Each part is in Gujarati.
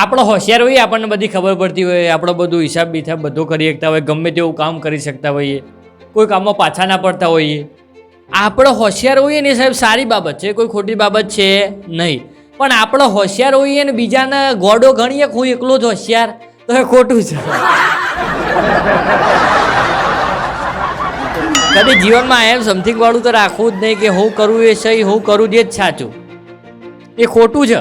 આપણો હોશિયાર હોઈએ આપણને બધી ખબર પડતી હોય, આપણો બધું હિસાબ બિસાબ બધું કરી શકતા હોય, ગમે તેવું કામ કરી શકતા હોઈએ, કોઈ કામમાં પાછા ના પડતા હોઈએ. આપણો હોશિયાર હોઈએ ને સાહેબ સારી બાબત છે, કોઈ ખોટી બાબત છે નહીં. પણ આપણો હોશિયાર હોઈએ ને બીજાને ગોડો ગણીએ હું એકલો જ હોશિયાર, તો એ ખોટું છે. કદી જીવનમાં એમ સમથિંગ વાળું તો રાખવું જ નહીં કે હું કરું એ સહી, હું કરું જે જ સાચું. એ ખોટું છે.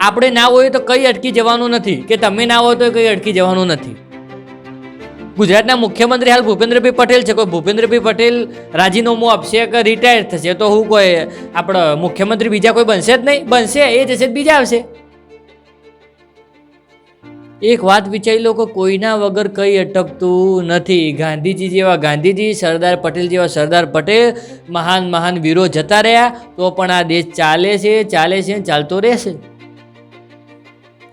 આપણે ના હોય તો કંઈ અટકી જવાનું નથી. કે તમે ના હોય તો કંઈ અટકી જવાનું નથી. ગુજરાતના મુખ્યમંત્રી હાલ ભૂપેન્દ્રભાઈ પટેલ છે. કોઈ ભૂપેન્દ્રભાઈ પટેલ રાજીનામું આપશે કે રિટાયર થશે તો હું કોઈ આપણો મુખ્યમંત્રી બીજા કોઈ બનશે જ નહીં. બનશે, એ જશે બીજા આવશે. એક વાત વિચારી લો કે કોઈના વગર કંઈ અટકતું નથી. ગાંધીજી જેવા ગાંધીજી, સરદાર પટેલ જેવા સરદાર પટેલ મહાન મહાન વીરો જતા રહ્યા. તો પણ આ દેશ ચાલે છે ચાલે છે, ચાલતો રહેશે.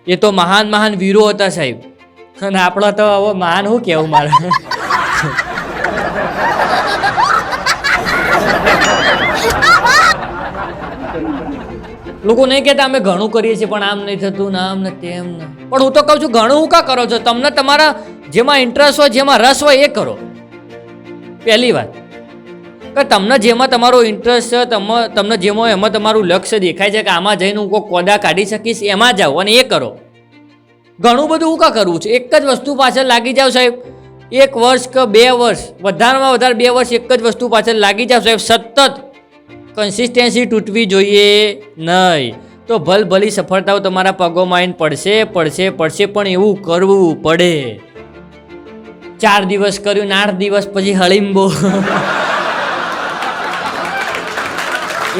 એ તો મહાન મહાન વીરો હતા સાહેબ. અને આપણો તો હવે મહાન શું કહેવું મારે? લોકો નહીં કહેતા અમે ઘણું કરીએ છીએ, પણ આમ નહીં થતું ને આમ ને તેમ ને. પણ હું તો કહું છું, ઘણું હું કા કરો છો? તમને તમારા જેમાં ઇન્ટરેસ્ટ હોય, જેમાં રસ હોય, એ કરો. પહેલી વાત. કે તમને જેમાં તમારો ઇન્ટરેસ્ટ છે, તમે તમને જેમાં એમાં તમારું લક્ષ્ય દેખાય છે કે આમાં જઈને હું કોઈ કોદા કાઢી શકીશ, એમાં જાઓ અને એ કરો. ઘણું બધું હું કા કરવું છે? એક જ વસ્તુ પાછળ લાગી જાઓ સાહેબ. એક વર્ષ કે બે વર્ષ, વધારેમાં વધારે બે વર્ષ એક જ વસ્તુ પાછળ લાગી જાઓ સાહેબ. સતત કન્સિસ્ટન્સી તૂટવી જોઈએ નહીં. તો ભલ ભલી સફળતાઓ તમારા પગોમાં આવીને પડશે પડશે પડશે, પણ એવું કરવું પડે. ચાર દિવસ કર્યું ને આઠ દિવસ પછી હળીંબો.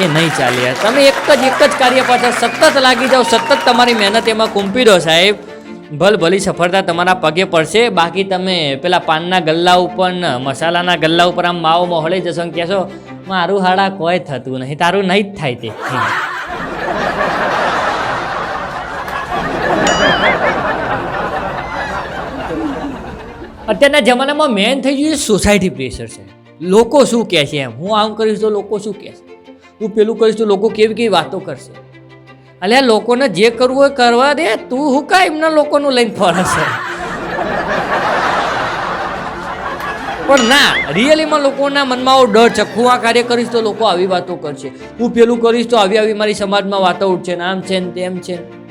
એ નહીં ચાલે તમે એક જ એક જ કાર્ય પાછળ સતત લાગી જાઓ, સતત તમારી મહેનત એમાં કુંપી દો સાહેબ. ભલ ભલી સફળતા તમારા પગે પડશે. બાકી તમે પેલા પાનના ગલ્લા ઉપર મસાલાના ગલ્લા ઉપર આમ માવો મોહળી જશો ને કહેશો, મારું હાડા કોઈ થતું નહીં, તારું નહીં જ થાય તે. અત્યારના જમાનામાં મેન થઈ ગયું સોસાયટી પ્રેશર છે લોકો શું કહે છે એમ? હું આમ કરીશ તો લોકો શું કહેશે હું પેલું કરીશ તો લોકો કેવી કેવી વાતો કરશે? અલ્યા, લોકોને જે કરવું હોય કરવા દે, તું હું કા એમના લોકોનું લઈને ફરશે? પણ ના, રિયલીમાં લોકોના મનમાં આવો ડર છે. હું આ કાર્ય કરીશ તો લોકો આવી વાતો કરશે. હું પેલું કરીશ તો આવી આવી મારી સમાજમાં વાતો ઉઠશે આમ છે ને તેમ છે ને.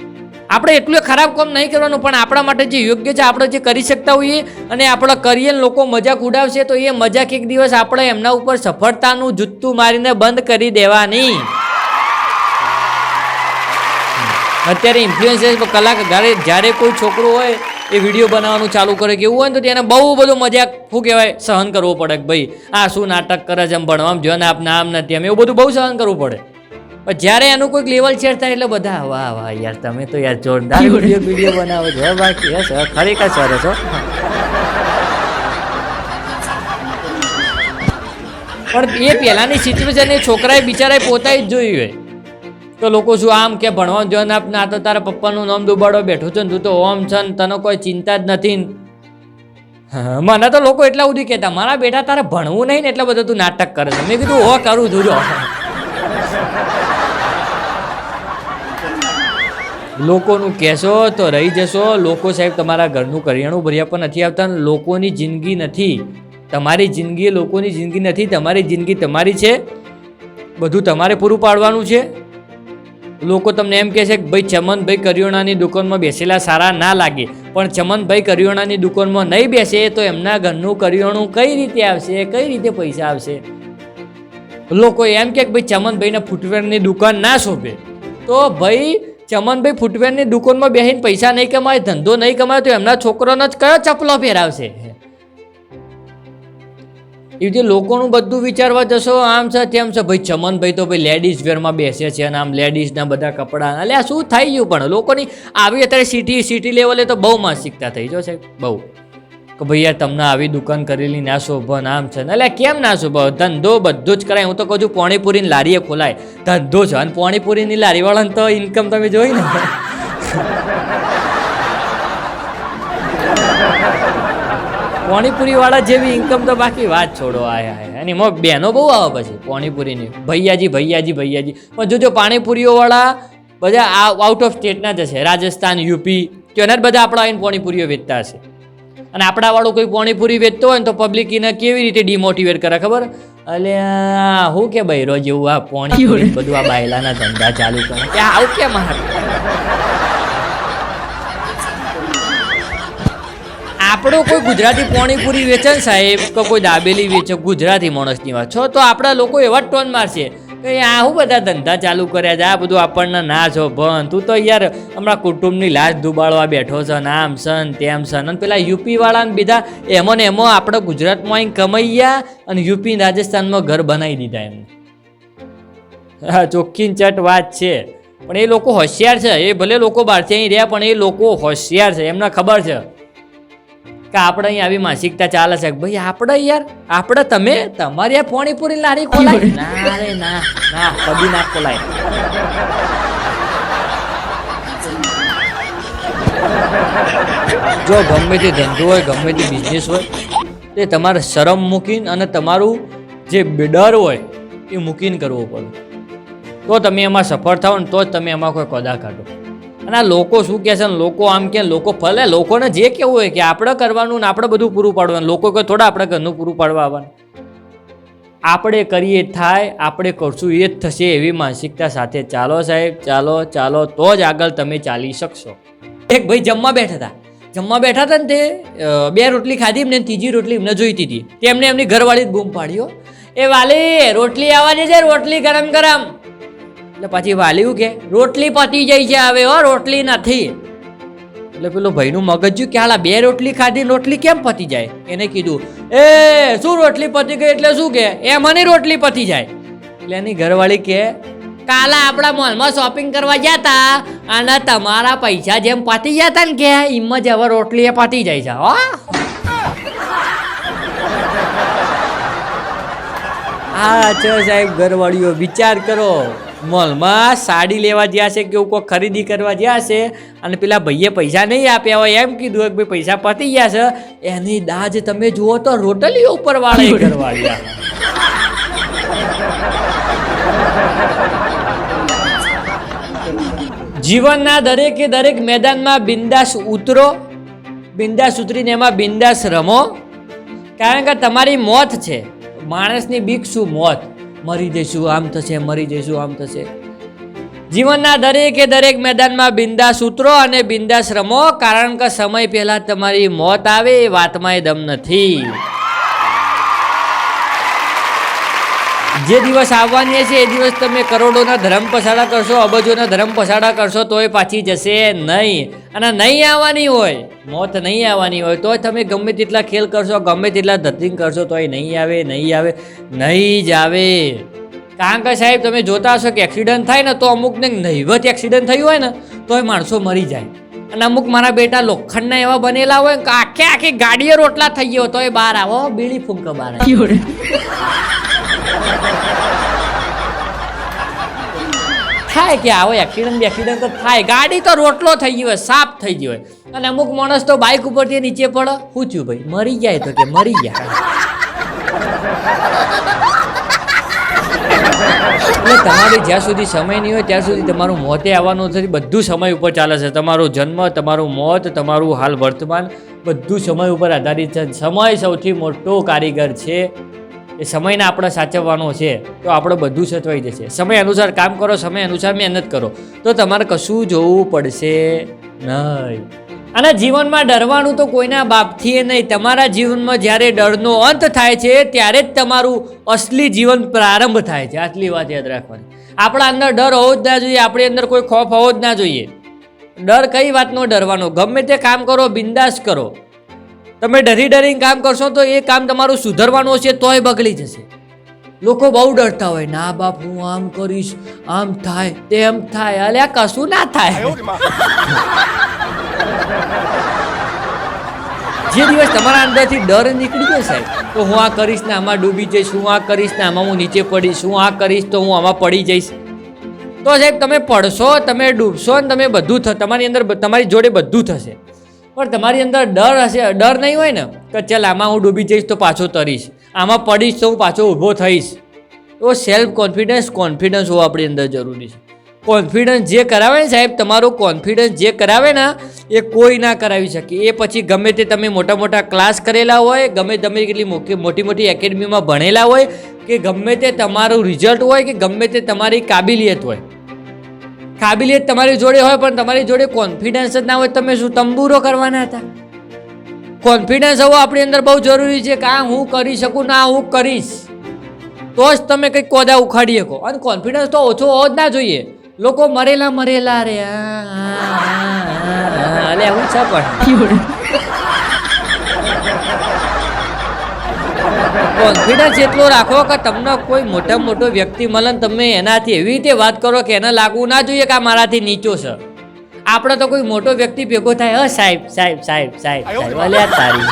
આપણે એટલું ખરાબ કામ નહીં કરવાનું, પણ આપણા માટે જે યોગ્ય છે, આપણે જે કરી શકતા હોઈએ અને આપણે કરીએ લોકો મજાક ઉડાવશે, તો એ મજાક એક દિવસ આપણે એમના ઉપર સફળતાનું જૂતું મારીને બંધ કરી દેવાની. અત્યારે ઇન્ફ્લુએન્સર્સ કલાક જ્યારે કોઈ છોકરો હોય, એ વીડિયો બનાવવાનું ચાલુ કરે કે એવું હોય ને, તો તેને બહુ બધો મજાક, શું કહેવાય, સહન કરવો પડે કે ભાઈ, આ શું નાટક કરે છે એમ ભણવામાં ને આપ આમ નથી એમ એવું બધું બહુ સહન કરવું પડે. પણ જ્યારે એનું કોઈક લેવલ શેર થાય એટલે બધા, વાહ વાહ, યાર, તમે તો યાર જોરદાર વીડિયો બનાવો છો બાકી યસ ખરેખર સરસ, હો. પણ એ પહેલાંની સિચ્યુએશન એ છોકરાએ બિચારાએ પોતાએ જ જોયું હોય. તો લોકો શું આમ કે, ભણવાનું ધ્યાન આપ, ના તો તારા પપ્પાનું નામ દુબાડો, બેઠો છે ને તું તો ઓમ છે ને તને કોઈ ચિંતા જ નથી. મને તો લોકો એટલા સુધી કહેતા, મારા બેટા તારે ભણવું નહીં ને, એટલે બધું તું નાટક કરે છે. મેં કીધું, હો, કરું છું જો લોકોનું કહેશો તો રહી જશો. લોકો સાહેબ તમારા ઘરનું કરિયાણું ભર્યા પણ નથી આવતા લોકોની જિંદગી નથી. તમારી જિંદગી લોકોની જિંદગી નથી, તમારી જિંદગી તમારી છે. બધું તમારે પૂરું પાડવાનું છે. લોકો તમને એમ કહે છે કે ભાઈ ચમનભાઈ કરિયાણાની દુકાનમાં બેસેલા સારા ના લાગે. પણ ચમનભાઈ કરિયાણાની દુકાનમાં નહીં બેસે તો એમના ઘરનું કરિયાણું કઈ રીતે આવશે? કઈ રીતે પૈસા આવશે? લોકો એમ કે ભાઈ ચમનભાઈને ફૂટવેરની દુકાન ના શોભે. તો ભાઈ ચમનભાઈ ફૂટવેરની દુકાનમાં બેસીને પૈસા નહીં કમાય, ધંધો નહીં કમાય, તો એમના છોકરાને જ કયો ચપલો પહેરાવશે? એ રીતે લોકોનું બધું વિચારવા જશો, આમ છે તેમ છે. ભાઈ ચમનભાઈ તો ભાઈ લેડીઝ વેરમાં બેસે છે અને આમ લેડીઝના બધા કપડાં. એટલે આ શું થઈ ગયું પણ? લોકોની આવી અત્યારે સિટી સિટી લેવલે તો બહુ માનસિકતા થઈ જશે. બહુ. કે ભાઈ યાર તમને આવી દુકાન કરેલી ના શોભા નામ છે. એટલે કેમ ના શોભ? ધંધો બધું જ કરાય. હું તો કહું છું, પાણીપુરીની લારીએ ખોલાય. ધંધો છે, અને પાણીપુરીની લારીવાળાને તો ઇન્કમ તમે જોઈ ને. પાણીપુરી વાળા જેવી ઇન્કમ તો બાકી વાત છોડો, આયા, આય અને બહેનો બહુ આવે પછી પાણીપુરીની. ભૈયાજી ભૈયાજી ભૈયાજી. પણ જોજો પાણીપુરીઓ વાળા બધા આઉટ ઓફ સ્ટેટના જ હશે રાજસ્થાન યુપી ત્યાંના જ બધા આપણા આવીને પાણીપુરીઓ વેચતા હશે. અને આપણાવાળું કોઈ પાણીપુરી વેચતો હોય ને તો પબ્લિક એને કેવી રીતે ડિમોટિવેટ કરે ખબર? અલે હું કે ભાઈ રોજ એવું આ પાણીપુરી બધું આ બાયલાના ધંધા ચાલુ કરે. કે આવું કેમ આ? આપણો કોઈ ગુજરાતી પાણીપુરી વેચે ને સાહેબ કે કોઈ દાબેલી વેચે ગુજરાતી માણસની વાત. છો તો આપણા લોકો એવા જ ટોન મારશે. કે આ હું બધા ધંધા ચાલુ કર્યા છે, આ બધું આપણને ના છો, ભણ. તું તો યાર હમણાં કુટુંબની લાશ દુબાળવા બેઠો છે, ને આમ સન તેમ સન અને પેલા યુપી વાળાને બીજા એમાં ને એમાં આપણે ગુજરાતમાં અહીં કમાઈ અને યુપી રાજસ્થાનમાં ઘર બનાવી દીધા એમ હા, ચોખ્ખી ચટ વાત છે. પણ એ લોકો હોશિયાર છે. એ ભલે લોકો બહારથી અહીં રહ્યા, પણ એ લોકો હોશિયાર છે. એમને ખબર છે. કે આપણે અહીં આવી માનસિકતા ચાલે છે. કે ભાઈ આપણે યાર આપણે તમે તમારી આ પાણીપુરી લારી ખોલાય. ના રે ના ના કદી ના ખોલાય. જો ગમે તે ધંધો હોય ગમે તે બિઝનેસ હોય તે તમારે શરમ મૂકીને અને તમારું જે ડર હોય એ મૂકીને કરવો પડે. તો તમે એમાં સફળ થાઓ ને તો જ તમે એમાં કોઈ કદા કાઢો. અને આ લોકો શું કહે છે ને, લોકો આમ કે લોકો ભલે લોકોને જે કેવું હોય કે આપણે કરવાનું ને આપણે બધું પૂરું પાડવાનું. લોકો કે થોડા આપણે ઘરનું પૂરું પાડવા આવવાનું. આપણે કરીએ થાય, આપણે કરશું એ જ થશે એવી માનસિકતા સાથે. ચાલો સાહેબ, ચાલો ચાલો, તો જ આગળ તમે ચાલી શકશો. એક ભાઈ જમવા બેઠા હતા. જમવા બેઠા હતા ને તે બે રોટલી ખાધી એમને, ત્રીજી રોટલી એમને જોઈતી હતી. તેમને એમની ઘરવાળી જ બૂમ પાડ્યો. એ વાલી, રોટલી આવવાની છે, રોટલી ગરમ ગરમ. એટલે પછી વાલ્યું કે રોટલી પતી જાય છે હવે, હો, રોટલી નથી. એટલે પેલો ભાઈનું મગજ કે હાલા બે રોટલી ખાધી, રોટલી કેમ પતી જાય? એને કીધું, એ, શું રોટલી પતી ગઈ એટલે શું કે? એ મને રોટલી પતી જાય. એટલે એની ઘરવાળી કે, કાલે આપણા મોલમાં શોપિંગ કરવા હતા અને તમારા પૈસા જેમ પતી હતા ને કે, એમ જ હવે રોટલી એ પતી જાય છે, હો. હા, છે સાહેબ, ઘરવાળીઓ વિચાર કરો. મોલમાં સાડી લેવા ગયા છે કે એવું કોઈ ખરીદી કરવા ગયા છે અને પેલા ભાઈએ પૈસા નહીં આપ્યા હોય એમ કીધું કે ભાઈ પૈસા પતી ગયા છે એની દાજ તમે જુઓ તો રોટલી ઉપર વાળે ગયા જીવનના દરેકે દરેક મેદાનમાં બિંદાસ ઉતરો બિંદાસ ઉતરીને એમાં બિંદાસ રમો. કારણ કે તમારી મોત છે માણસની બીક શું મોત? મરી જઈશું, આમ થશે, મરી જઈશું, આમ થશે. જીવનના દરેકે દરેક મેદાનમાં બિંદાસ ઉતરો અને બિંદાસ રમો કારણ કે સમય પહેલાં તમારી મોત આવે એ વાતમાં એ દમ નથી. જે દિવસ આવવાની છે, એ દિવસ તમે કરોડોના ધર્મ પસાડા કરશો, અબજોના ધર્મ પસાડા કરશો, તોય પાછી જશે નહીં. અને નહીં આવવાની હોય, મોત નહીં આવવાની હોય, તોય તમે ગમે તેટલા ખેલ કરશો, ગમે તેટલા ધતિંગ કરશો, તોય નહીં આવે નહીં આવે, નહીં જ આવે. કારણ કે સાહેબ, તમે જોતા હશો કે એક્સિડન્ટ થાય ને, તો અમુકને નહીવત એક્સિડન્ટ થયું હોય ને, તોય માણસો મરી જાય. અને અમુક મારા બેટા લોખંડના એવા બનેલા હોય કે આખે આખી ગાડીઓ રોટલા થઈ ગયો, તોય બહાર આવો, બીડી ફૂંકો બહાર. થાય કે આવો એક્સિડન્ટ એક્સિડન્ટ તો થાય. ગાડી તો રોટલો થઈ ગયો સાફ થઈ ગયો હોય. અને અમુક માણસ તો બાઇક ઉપરથી નીચે પડે. શું થયું ભાઈ? મરી જાય તો કે મરી ગયા. એટલે તમારે જ્યાં સુધી સમય નહીં હોય, ત્યાં સુધી તમારું મોતે આવવાનું નથી. બધું સમય ઉપર ચાલે છે. તમારો જન્મ, તમારું મોત, તમારું હાલ વર્તમાન, બધું સમય ઉપર આધારિત છે. સમય સૌથી મોટો કારીગર છે એ સમયને આપણે સાચવવાનો છે, તો આપણે બધું સચવાઈ જશે. સમય અનુસાર કામ કરો, સમય અનુસાર મહેનત કરો. તો તમારે કશું જોવું પડશે નહીં. અને જીવનમાં ડરવાનું તો કોઈના બાપથી નહીં. તમારા જીવનમાં જ્યારે ડરનો અંત થાય છે, ત્યારે જ તમારું અસલી જીવન પ્રારંભ થાય છે. આટલી વાત યાદ રાખવાની. આપણા અંદર ડર હોવો જ ના જોઈએ, આપણી અંદર કોઈ ખોફ હોવો જ ના જોઈએ. ડર કઈ વાતનો ડરવાનો? ગમે તે કામ કરો, બિંદાસ કરો. તમે ડરી ડરીને કામ કરશો તો એ કામ તમારું સુધરવાનું હશે તોય બગડી જશે. લોકો બહુ ડરતા હોય ના બાપ હું આમ કરીશ આમ થાય તેમ થાય. અલ્યા કશું ના થાય. જે દિવસ તમારા અંદરથી ડર નીકળી ગયો સાહેબ તો હું આ કરીશ ને આમાં ડૂબી જઈશ હું આ કરીશ ને આમાં હું નીચે પડીશ હું આ કરીશ તો હું આમાં પડી જઈશ. તો સાહેબ તમે પડશો તમે ડૂબશો ને તમે બધું થ તમારી અંદર તમારી જોડે બધું થશે. પણ તમારી અંદર ડર હશે, ડર નહીં હોય ને, કે ચાલ આમાં હું ડૂબી જઈશ તો પાછો તરીશ. આમાં પડીશ તો હું પાછો ઊભો થઈશ. તો સેલ્ફ કોન્ફિડન્સ કોન્ફિડન્સ હોવો આપણી અંદર જરૂરી છે. કોન્ફિડન્સ જે કરાવે ને સાહેબ, તમારું કોન્ફિડન્સ જે કરાવે ને, એ કોઈ ના કરાવી શકે. એ પછી ગમે તે તમે મોટા મોટા ક્લાસ કરેલા હોય, ગમે તમે કેટલી મોટી મોટી મોટી એકેડમીમાં ભણેલા હોય, કે ગમે તે તમારું રિઝલ્ટ હોય, કે ગમે તે તમારી કાબિલિયત હોય. કાબિલિયત તમારી જોડે હોય પણ તમારી જોડે કોન્ફિડન્સ જ ના હોય તમે શું તંબુરો કરવાના હતા કોન્ફિડન્સ હોવો આપણી અંદર બહુ જરૂરી છે કે આ હું કરી શકું ના હું કરીશ તો જ તમે કંઈક કોદા ઉખાડી શકો અને કોન્ફિડન્સ તો ઓછો હોવો જ ના જોઈએ લોકો મરેલા મરેલા રે આ, અલે હું છે પણ કોન્ફિડન્સ એટલો રાખો કે તમને કોઈ મોટા મોટો વ્યક્તિ મળે ને તમે એનાથી એવી રીતે વાત કરો કે એને લાગવું ના જોઈએ કે આ મારાથી નીચો છે. આપણે તો કોઈ મોટો વ્યક્તિ ભેગો થાય હ સાહેબ સાહેબ સાહેબ સાહેબ સાહેબ અલે આ તારી.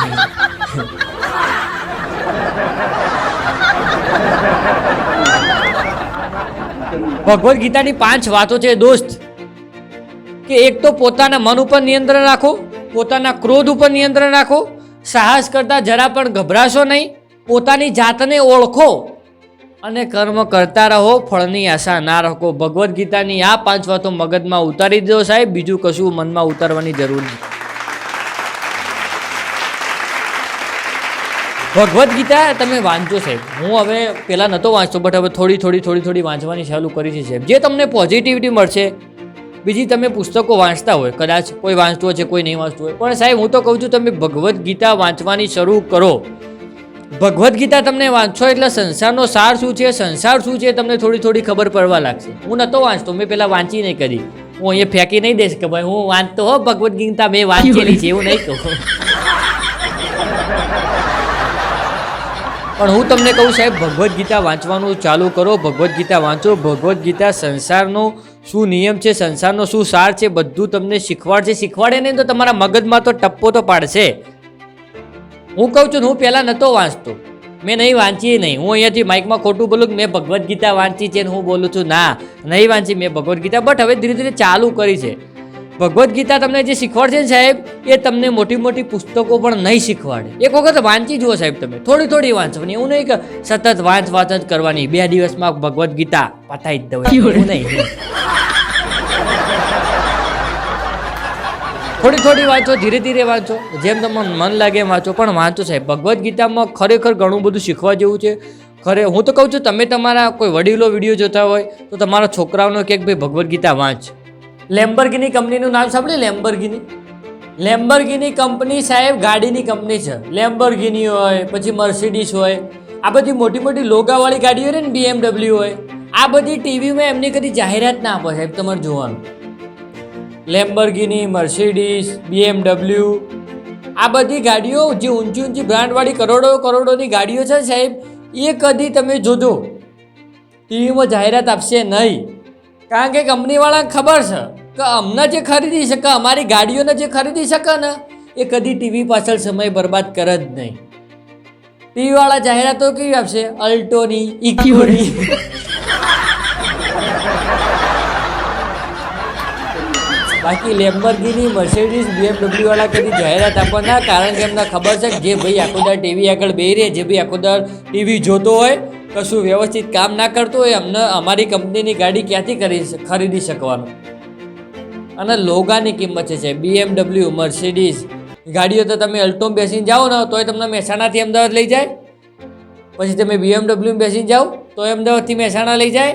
ભગવદ્ ગીતાની પાંચ વાતો છે દોસ્ત. કે એક તો પોતાના મન ઉપર નિયંત્રણ રાખો પોતાના ક્રોધ ઉપર નિયંત્રણ રાખો સાહસ કરતા જરા પણ ગભરાશો નહીં. પોતાની જાતને ઓળખો અને કર્મ કરતા રહો, ફળની આશા ના રાખો. ભગવદ્ ગીતાની આ પાંચ વાતો મગજમાં ઉતારી દો સાહેબ, બીજું કશું મનમાં ઉતારવાની જરૂર નથી. ભગવદ્ ગીતા તમે વાંચો સાહેબ. હું હવે પહેલાં નહોતો વાંચતો બટ હવે થોડી થોડી થોડી થોડી વાંચવાની ચાલુ કરી છે સાહેબ. જે તમને પોઝિટિવિટી મળશે, બીજી તમે પુસ્તકો વાંચતા હોય, કદાચ કોઈ વાંચતું હોય છે કોઈ નહીં વાંચતું હોય. પણ સાહેબ, હું તો કહું છું, તમે ભગવદ્ ગીતા વાંચવાની શરૂ કરો. ભગવદ્ ગીતા તમને વાંચો એટલે સંસારનો સાર શું છે? સંસાર શું છે તમને થોડી થોડી ખબર પડવા લાગશે. હું નતો વાંચતો, મેં પેલા વાંચી નહીં કરી હું અહીંયા ફેંકી નહીં દઈશ કે ભાઈ, હું વાંચતો હો ભગવદ્ ગીતા, મેં વાંચેલી છે, એવું નહીં કહું. પણ હું તમને કહું સાહેબ, ભગવદ્ ગીતા વાંચવાનું ચાલુ કરો, ભગવદ્ ગીતા વાંચો. ભગવદ્ ગીતા સંસારનો શું નિયમ છે? સંસારનો શું સાર છે? બધું તમને શીખવાડશે. શીખવાડે નહીં તો તમારા મગજમાં તો ટપ્પો તો પાડશે. હું કહું છું હું પહેલાં નહોતો વાંચતો. મેં નહીં વાંચી નહીં. હું અહીંયાથી માઇકમાં ખોટું બોલું કે મેં ભગવદ્ ગીતા વાંચી છે હું બોલું છું? ના, નહીં વાંચી મેં ભગવદ્ ગીતા. બટ હવે ધીરે ધીરે ચાલુ કરી છે. ભગવદ્ ગીતા તમને જે શીખવાડશે ને સાહેબ, એ તમને મોટી મોટી પુસ્તકો પણ નહીં શીખવાડે. એક વખત વાંચી જુઓ સાહેબ તમે. થોડી થોડી વાંચવાની. એવું નહીં કે સતત વાંચ વાંચ જ કરવાની. બે દિવસમાં ભગવદ્ ગીતા પતાવી જ દઉં. નહીં. થોડી થોડી વાંચો, ધીરે ધીરે વાંચો. જેમ તમને મન લાગે એમ વાંચો. પણ વાંચો સાહેબ, ભગવદ્ ગીતામાં ખરેખર ઘણું બધું શીખવા જેવું છે. ખરે, હું તો કહું છું, તમે તમારા કોઈ વડીલો વીડિયો જોતા હોય, તો તમારા છોકરાઓનો કે, ભાઈ, ભગવદ્ ગીતા વાંચ. લેમ્બરગીની કંપનીનું નામ સાંભળ્યું? લેમ્બરગીની લેમ્બરગીની કંપની સાહેબ, ગાડીની કંપની છે. લેમ્બરગીની હોય, પછી મર્સિડીસ હોય. આ બધી મોટી મોટી લોગાવાળી ગાડીઓ હોય ને બીએમડબલ્યુ હોય. આ બધી ટીવીમાં એમની કદી જાહેરાત ના આપે સાહેબ, તમારે જોવાનું. લેમ્બરગીની મર્સિડીસ બીએમડબલ્યુ આ બધી ગાડીઓ જે ઊંચી ઊંચી બ્રાન્ડવાળી કરોડો કરોડોની ગાડીઓ છે સાહેબ, એ કદી તમે જોજો. ટીવીમાં જાહેરાત આપશે નહીં. કારણ કે કંપનીવાળાને ખબર છે કે અમને જે ખરીદી શકે, અમારી ગાડીઓને જે ખરીદી શકે ને, એ કદી ટીવી પાછળ સમય બરબાદ કરે જ નહીં. ટીવીવાળા જાહેરાતો કેવી આપશે? અલ્ટોની, ઇક્યોની. બાકી લેમ્બરગીની મર્સિડીઝ બીએમડબ્લ્યુવાળા કદી જાહેરાત આપવાના? કારણ કે એમને ખબર છે કે જે ભાઈ આખો દર ટીવી આગળ બે રહે, જે ભાઈ આખો દર ટીવી જોતો હોય, કશું વ્યવસ્થિત કામ ના કરતો હોય અમને અમારી કંપનીની ગાડી ક્યાંથી કરી ખરીદી શકવાનું? અને લોગાની કિંમત છે બીએમડબલ્યુ મર્સિડીઝ ગાડીઓ તો તમે અલ્ટોમાં બેસીને જાઓ ને, તોય તમને મહેસાણાથી અમદાવાદ લઈ જાય. પછી તમે બીએમડબલ્યુ બેસીને જાઓ તો અમદાવાદથી મહેસાણા લઈ જાય.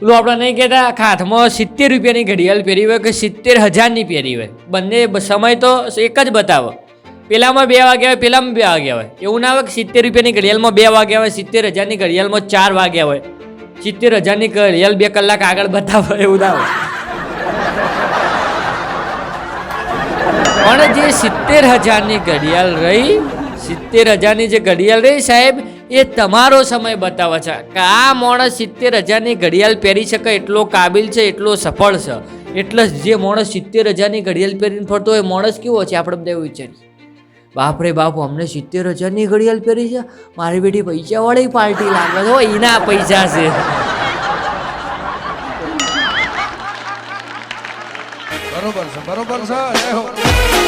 પેલું આપણે નહીં કહેતા, આખા હાથમાં સિત્તેર રૂપિયાની ઘડિયાળ પહેરી હોય કે સિત્તેર હજારની પહેરી હોય? બંને સમય તો એક જ બતાવો. પેલામાં બે વાગ્યા હોય, પેલામાં બે વાગ્યા હોય. એવું ના હોય કે સિત્તેર રૂપિયાની ઘડિયાળમાં બે વાગ્યા હોય, સિત્તેર હજારની ઘડિયાળમાં ચાર વાગ્યા હોય. સિત્તેર હજારની ઘડિયાળ બે કલાક આગળ બતાવો, એવું ના હોય. પણ જે સિત્તેર હજારની ઘડિયાળ રહી, સિત્તેર હજારની જે ઘડિયાળ રહી સાહેબ એ તમારો સમય બતાવે છે કે આ માણસ સિત્તેર હજારની ઘડિયાળ પહેરી શકે એટલો કાબિલ છે, એટલો સફળ છે. એટલે જે માણસ સિત્તેર હજારની ઘડિયાળ પહેરીને ફરતો હોય માણસ કેવો છે, આપણે બધા એવું વિચારીએ. બાપરે બાપ, અમને સિત્તેર હજારની ઘડિયાળ પહેરી છે? મારી બેટી પૈસાવાળી પાર્ટી લાગે છે એના પૈસા છે. બરોબર છે બરોબર છે